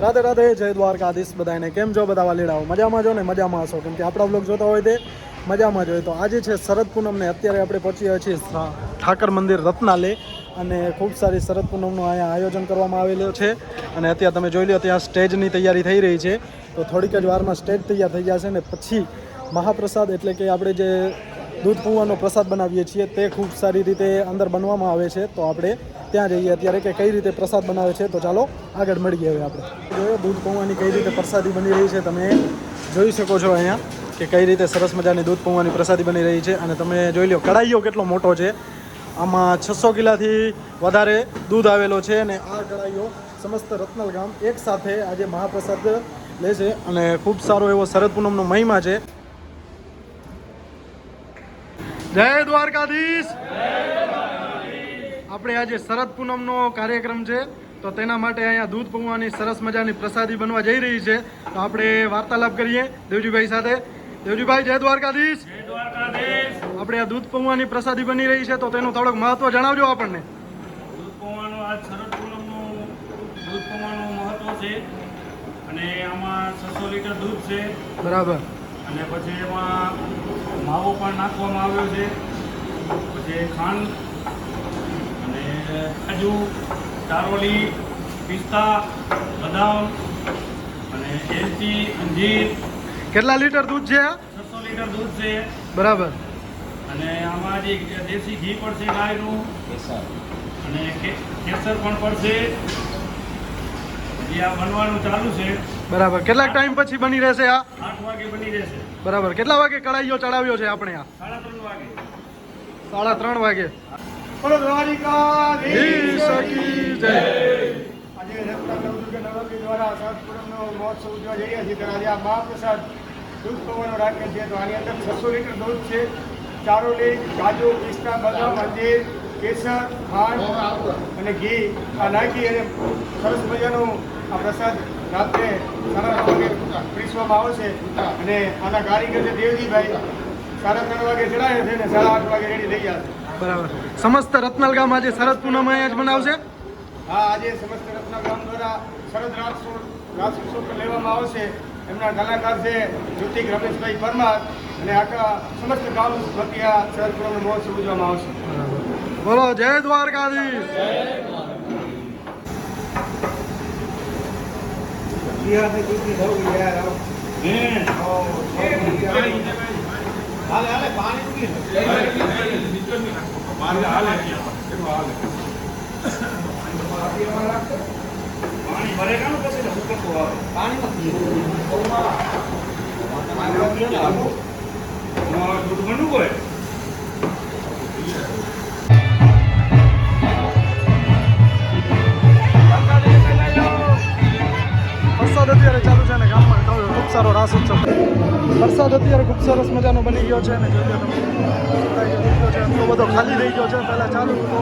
રાધે રાધે, જય દ્વારકાધીશ બધાને કેમ છો બધા વાલીડાઓ? મજામાં છો ને? મજામાં હશો? કેમ કે આપણા બ્લોગ જોતા હોય તે મજામાં જ હોય. તો આજે છે શરદ પૂનમને અત્યારે આપણે પહોંચીએ છીએ ઠાકર મંદિર રત્નાલે અને ખૂબ સારી શરદ પૂનમનું અહીંયા આયોજન કરવામાં આવેલું છે. અને અત્યારે તમે જોઈ લો ત્યાં સ્ટેજની તૈયારી થઈ રહી છે. તો થોડીક જ વારમાં સ્ટેજ તૈયાર થઈ જશે ને પછી મહાપ્રસાદ એટલે કે આપણે જે દૂધ પૌવાનો પ્રસાદ બનાવીએ છીએ તે ખૂબ સારી રીતે અંદર બનવામાં આવે છે. તો આપણે ત્યાં જઈએ અત્યારે કે કઈ રીતે પ્રસાદ બનાવે છે, તો ચાલો આગળ મળીએ હવે આપણે. જોઈએ, દૂધ પૌવાની કઈ રીતે પ્રસાદી બની રહી છે, તમે જોઈ શકો છો અહીંયા કે કઈ રીતે સરસ મજાની દૂધ પૌવાની પ્રસાદી બની રહી છે, અને તમે જોઈ લો કડાઈઓ કેટલો મોટો છે. આમાં છસો કિલાથી વધારે દૂધ આવેલો છે, અને આ કડાઈઓ સમસ્ત રત્નલ ગામ એક સાથે આજે મહાપ્રસાદ લે છે, અને ખૂબ સારો એવો શરદ પૂનમનો મહિમા છે. જય દ્વારકાધીશ! આપણે આજે શરદ પૂનમનો કાર્યક્રમ છે. તો તેના માટે અહીંયા દૂધ પૌવાની સરસ મજાની પ્રસાદી બનવા જઈ રહી છે. તો આપણે વાર્તાલાપ કરીએ દેવજીભાઈ સાથે. દેવજીભાઈ જય દ્વારકાધીશ. આપણે આ દૂધ પૌવાની પ્રસાદી બની રહી છે તો તેનું થોડુંક મહત્વ જણાવજો આપણને. દૂધ પૌવાનું આ શરદ પૂનમનું દૂધ પૌવાનું મહત્વ છે. અને આમાં છસો લીટર દૂધ છે. બરાબર. અને પછી એમાં માવો પણ નાખવામાં આવ્યો છે. પછી ખાંડ અને કાજુ ચારોલી પિસ્તા બદામ અને એલચી અંજીર. કેટલા લીટર દૂધ છે આ? છસો લીટર દૂધ છે. બરાબર. અને આમાં જે દેશી ઘી પડશે ગાયનું. અને કેસર પણ પડશે. આ બનવાનું ચાલુ છે. બરાબર. કેટલાક ટાઈમ પછી બની રહેશે આ? આઠ વાગે બની રહેશે. બરાબર. કેટલા વાગે કડાઈઓ ચડાવ્યો છે આપણે આ? સાડા ત્રણ વાગે. સાડા ત્રણ વાગે. બોલો દ્વારિકાધીશ સખી જય આજે રત્ના કે નવરાત્રી દ્વારા સદપુરમનો મહોત્સવ ઉજવવા જઈ રહ્યા છીએ ત્યારે આજે આ મહાપ્રસાદ દૂધ પવાનો રાખે છે તો આની અંદર છસો લીટર દૂધ છે ચારોલી કાજુ પિસ્તા બદામ અંજીર કેસર ખાંડ અને ઘી આ નાખી અને સરસ મજાનું આ પ્રસાદ રાત્રે સાડા નવ વાગે પીરસવામાં આવશે અને આના કારીગર છે દેવજીભાઈ સાડા ત્રણ વાગે ચડાવે છે અને સાડા આઠ વાગે રેડી થઈ ગયા છે. બરાબર. સમસ્ત રત્નાલ ગામ આજે શરદ પૂનમ અહીંયા જ બનાવશે હા આજે સમસ્ત રત્ના ગામ દ્વારા શરદ રાસ રાસ ઉત્સવ લેવામાં આવશે. એમના કલાકાર છે જ્યોતિક રમેશભાઈ પરમાર અને આખા સમસ્ત ગામ વતી આ શરદ પૂનમનો મહોત્સવ ઉજવવામાં આવશે. બોલો જય દ્વારકાધીશ. પાણી ભરેલા ને પછી ને ઉકળતું આવે? આમાં દૂધ ઘણું હોય. વરસાદ અત્યારે ચાલુ છે ને ખૂબ સારો રાસ ઉત્સવ વરસાદ અત્યારે ખૂબ સરસ મજાનો બની ગયો છે અને એટલો બધો ખાલી થઈ ગયો છે, પહેલાં ચાલુ હતો.